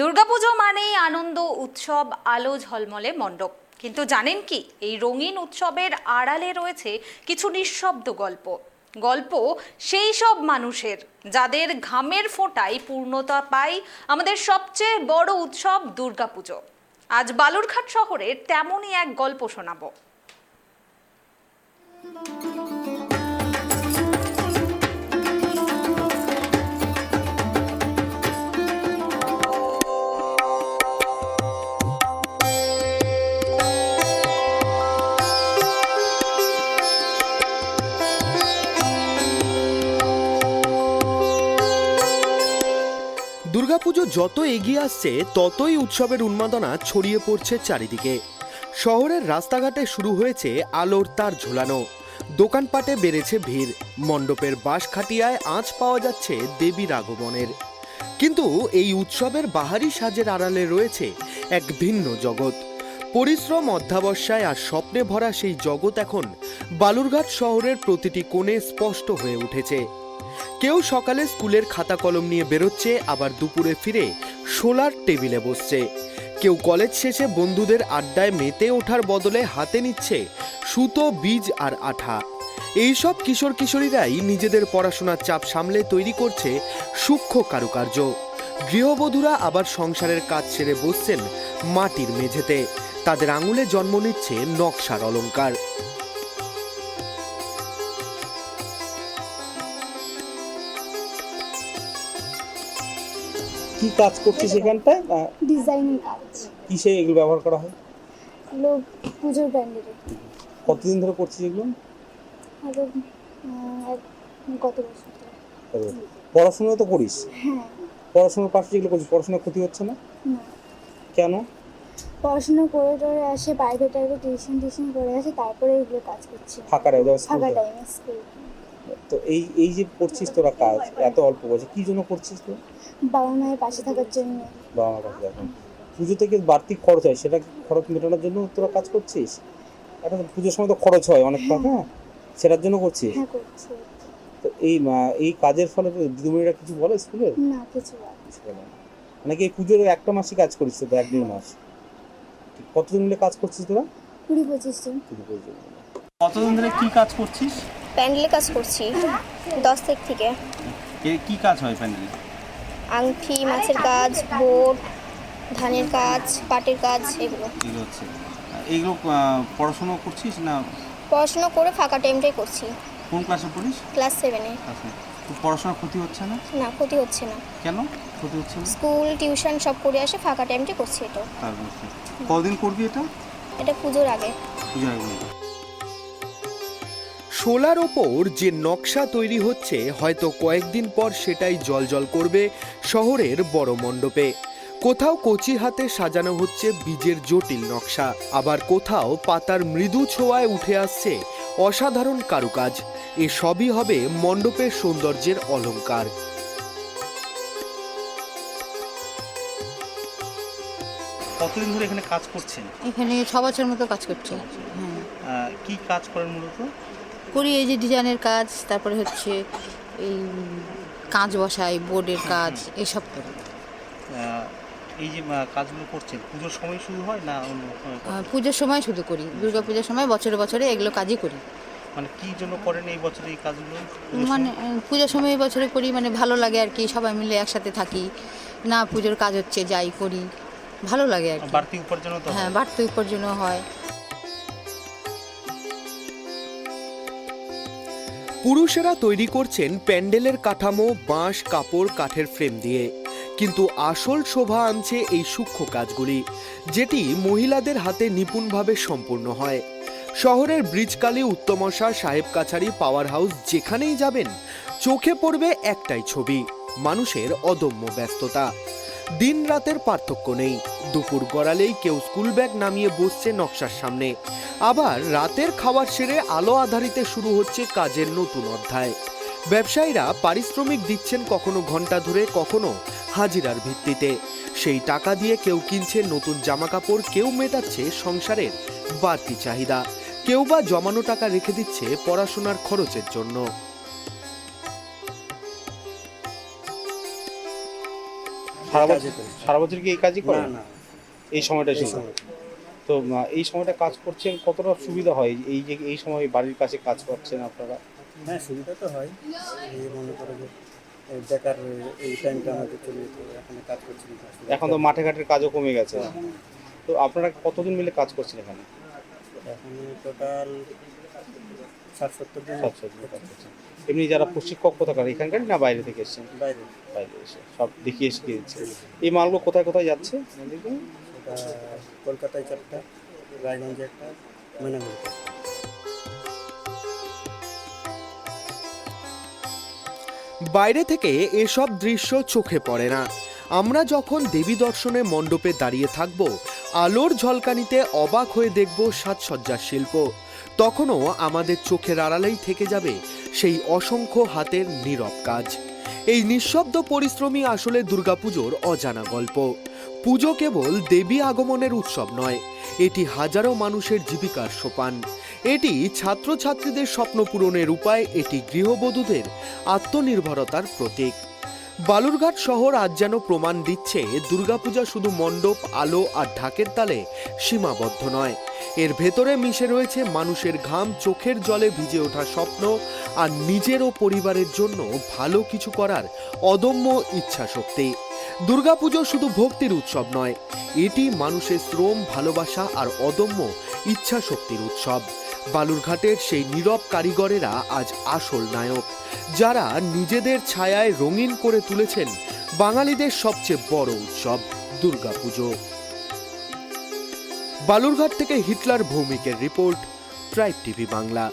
দুর্গাপুজো মানেই আনন্দ, উৎসব, আলো ঝলমলে মণ্ডপ। কিন্তু জানেন কি, এই রঙিন উৎসবের আড়ালে রয়েছে কিছু নিঃশব্দ গল্প। গল্প সেই সব মানুষের, যাদের ঘামের ফোঁটায় পূর্ণতা পায় আমাদের সবচেয়ে বড় উৎসব দুর্গাপুজো। আজ বালুরঘাট শহরের তেমনই এক গল্প শোনাবো। দুর্গাপুজো যত এগিয়ে আসছে, ততই উৎসবের উন্মাদনা ছড়িয়ে পড়ছে চারিদিকে। শহরের রাস্তাঘাটে শুরু হয়েছে আলোর তার ঝোলানো। দোকানপাটে বেড়েছে ভিড়। মণ্ডপের বাঁশ খাটিয়ায় আঁচ পাওয়া যাচ্ছে দেবীর আগমনের কিন্তু এই উৎসবের বাহারি সাজের আড়ালে রয়েছে এক ভিন্ন জগৎ। পরিশ্রম, অধ্যাবসায় আর স্বপ্নে ভরা সেই জগৎ এখন বালুরঘাট শহরের প্রতিটি কোণে স্পষ্ট হয়ে উঠেছে। কেউ সকালে স্কুলের খাতা কলম নিয়ে বেরোচ্ছে, আবার দুপুরে ফিরে সোলার টেবিলে বসছে। কেউ কলেজ শেষে বন্ধুদের আড্ডায় মেতে ওঠার বদলে হাতে নিচ্ছে সুতো, বীজ আর আঠা। এইসব কিশোর কিশোরীরাই নিজেদের পড়াশোনার চাপ সামলে তৈরি করছে সূক্ষ্ম কারুকার্য। গৃহবধূরা আবার সংসারের কাজ সেরে বসছেন মাটির মেঝেতে। তাদের আঙুলে জন্ম নিচ্ছে নকশার অলংকার। কি কাজ করছিস এখানটায়? আহ, ডিজাইনিং কাজ। কিসে এগুলো ব্যবহার করা হয়? এগুলো পুজোর প্যান্ডেলে কতদিন ধরে করছিস এগুলো? আরও গত বছর পড়াশোনা তো করিস? হ্যাঁ। পড়াশোনার পাশে যেগুলো করছিস পড়াশোনার ক্ষতি হচ্ছে না? না। কেন? পড়াশোনা করে টরে আসে বাইরে টাইভেট টিউশন টিউশন করে আসে তারপরে এগুলো কাজ করছি। ফাঁকা যাওয়া। ফাঁকা টাইমে স্কুল। তো এই এই যে করছিস তোরা কাজ এত অল্প বয়সে কি জন্য করছিস তো বাবা মায়ের পাশে থাকার জন্য। বাবা মার কাছে এখন পুজো থেকে বাড়তি খরচ হয় সেটা খরচ মেটানোর জন্য তোরা কাজ করছিস? একটা পুজোর সময় তো খরচ হয় অনেক টাকা হ্যাঁ? সেটার জন্য করছিস? হ্যাঁ তো এই এই কাজের ফলে তো দিদিমণিরা কিছু বলে স্কুলে? না কিছু বলে মানে কি এই পুজোর একটা মাসই কাজ করিস তো এক দেড় মাস? ঠিক কতদিন মিলে কাজ করছিস তোরা? কুড়ি পঁচিশ জন। পুজো পুজো কতদিন ধরে কি কাজ করছিস? প্যান্ডেলে কাজ করছি দশ তারিখ থেকে। কি কাজ হয় প্যান্ডেলে? আংটি মাছের কাজ বোট ধানের কাজ পাটের কাজ এগুলো। এগুলো হচ্ছে। এইগুলো পড়াশোনা করছিস না? পড়াশোনা করে ফাঁকা টাইমটাই করছি। কোন ক্লাসে পড়িস? ক্লাস সেভেনে। তো পড়াশোনার ক্ষতি হচ্ছে না? না ক্ষতি হচ্ছে না। কেন? ক্ষতি হচ্ছে না? স্কুল টিউশন সব করে আসে ফাঁকা টাইমটাই করছি এটা। কদিন করবি এটা? এটা পুজোর আগে। পুজো আগে। শোলার ওপর যে নকশা তৈরি হচ্ছে হয়তো কয়েকদিন পর সেটাই জলজল করবে শহরের বড় মণ্ডপে। কোথাও কচি হাতে সাজানো হচ্ছে বীজের জটিল নকশা আবার কোথাও পাতার মৃদু ছোঁয়ায় উঠে আসছে অসাধারণ কারুকাজ। এ সবই হবে মণ্ডপের সৌন্দর্যের অলংকার। কতদিন ধরে এখানে কাজ করছেন? এখানে ছ বছর মতো কাজ করছি। হ্যাঁ কি কাজ করেন মূলত? করি এই যে ডিজাইনের কাজ তারপরে হচ্ছে এই কাঁচ বসাই বোর্ডের কাজ এসব করি। এই যে কাজগুলো করছেন পুজোর সময় শুরু হয় না অন্য পুজোর সময় শুধু করি দুর্গা পুজোর সময় বছরে বছরে এগুলো কাজই করি। মানে কি জন্য করেন এই বছর এই কাজগুলো মানে পুজোর সময় এই বছরে করি মানে ভালো লাগে আর কি সবাই মিলে একসাথে থাকি। না পুজোর কাজ হচ্ছে যাই করি ভালো লাগে আর কি। বাড়তি উপার্জনও তো হ্যাঁ। হয়। বাড়তি উপার্জনও হয়। পুরুষেরা তৈরি করছেন প্যান্ডেলের কাঠামো, বাঁশ, কাপড়, কাঠের ফ্রেম দিয়ে। কিন্তু আসল শোভা আনছে এই সূক্ষ্ম কাজগুলি, যেটি মহিলাদের হাতে নিপুণভাবে সম্পূর্ণ হয়। শহরের ব্রিজকালী উত্তমশা সাহেব কাছারি পাওয়ার হাউস যেখানেই যাবেন, চোখে পড়বে একটাই ছবি, মানুষের অদম্য ব্যস্ততা। দিন রাতের পার্থক্য নেই, দুপুর গড়ালেই কেউ স্কুল ব্যাগ নামিয়ে বসছে নকশার সামনে। আবার রাতের খাবার সেরে আলো আধারিতে শুরু হচ্ছে কাজের নতুন অধ্যায়। ব্যবসায়ীরা পারিশ্রমিক দিচ্ছেন কখনো ঘণ্টা ধরে কখনো হাজিরার ভিত্তিতে। সেই টাকা দিয়ে কেউ কিনছে নতুন জামাকাপড় কেউ মেটাচ্ছে সংসারের বাড়তি চাহিদা। কেউ বা জমানো টাকা রেখে দিচ্ছে পড়াশোনার খরচের জন্য। সারা এই বছর করি। কি এই কাজই না করেন না। এই সময়টা শুধু? তো এই সময়টা কাজ করছেন কতটা সুবিধা হয়? এই যে এই সময় বাড়ির কাছে কাজ করছেন আপনারা? হ্যাঁ সুবিধা তো হয়। মনে করো যে বেকার এই টাইমটা আমাদের চলে যেত এখানে কাজ করছি এখন তো মাঠে ঘাটের কাজও কমে গেছে। তো আপনারা কতদিন মিলে কাজ করছেন এখানে? এখন টোটাল ষাট সত্তর জন। সাত সাত দিন কাজ করছেন। এমনি যারা প্রশিক্ষক কোথাকার এখানকার না বাইরে থেকে এসেছেন? বাইরে। বাইরে এসে সব দেখিয়ে শিখিয়ে দিচ্ছে এই মালগুলো কোথায় কোথায় যাচ্ছে? কলকাতায় চারটা, রায়গঞ্জে একটা, ময়নাগুড়িতে। বাইরে থেকে এসব দৃশ্য চোখে পড়ে না। আমরা যখন দেবী দর্শনে মণ্ডপে দাঁড়িয়ে থাকব, আলোর ঝলকানিতে অবাক হয়ে দেখব সাজসজ্জার শিল্প। তখনও আমাদের চোখের আড়ালেই থেকে যাবে সেই অসংখ্য হাতের নীরব কাজ। এই নিঃশব্দ পরিশ্রমী আসলে দুর্গাপুজোর অজানা গল্প। পুজো কেবল দেবী আগমনের উৎসব নয়, এটি হাজারো মানুষের জীবিকার সোপান। এটি ছাত্রছাত্রীদের স্বপ্ন পূরণের উপায়, এটি গৃহবধূদের আত্মনির্ভরতার প্রতীক। বালুরঘাট শহর আজ যেন প্রমাণ দিচ্ছে, দুর্গাপূজা শুধু মণ্ডপ, আলো আর ঢাকের তালে সীমাবদ্ধ নয়। এর ভেতরে মিশে রয়েছে মানুষের ঘাম, চোখের জলে ভিজে ওঠা স্বপ্ন আর নিজের ও পরিবারের জন্য ভালো কিছু করার অদম্য ইচ্ছা শক্তি দুর্গাপুজো শুধু ভক্তির উৎসব নয়, এটি মানুষের শ্রম, ভালোবাসা আর অদম্য ইচ্ছা শক্তির উৎসব। বালুরঘাটের সেই নীরব কারিগরেরা আজ আসল নায়ক। যারা নিজেদের ছায়ায় রঙিন করে তুলেছেন বাঙালিদের সবচেয়ে বড় উৎসব দুর্গাপুজো। বালুরঘাট থেকে হিটলার ভৌমিকের রিপোর্ট ট্রাইব টিভি বাংলা।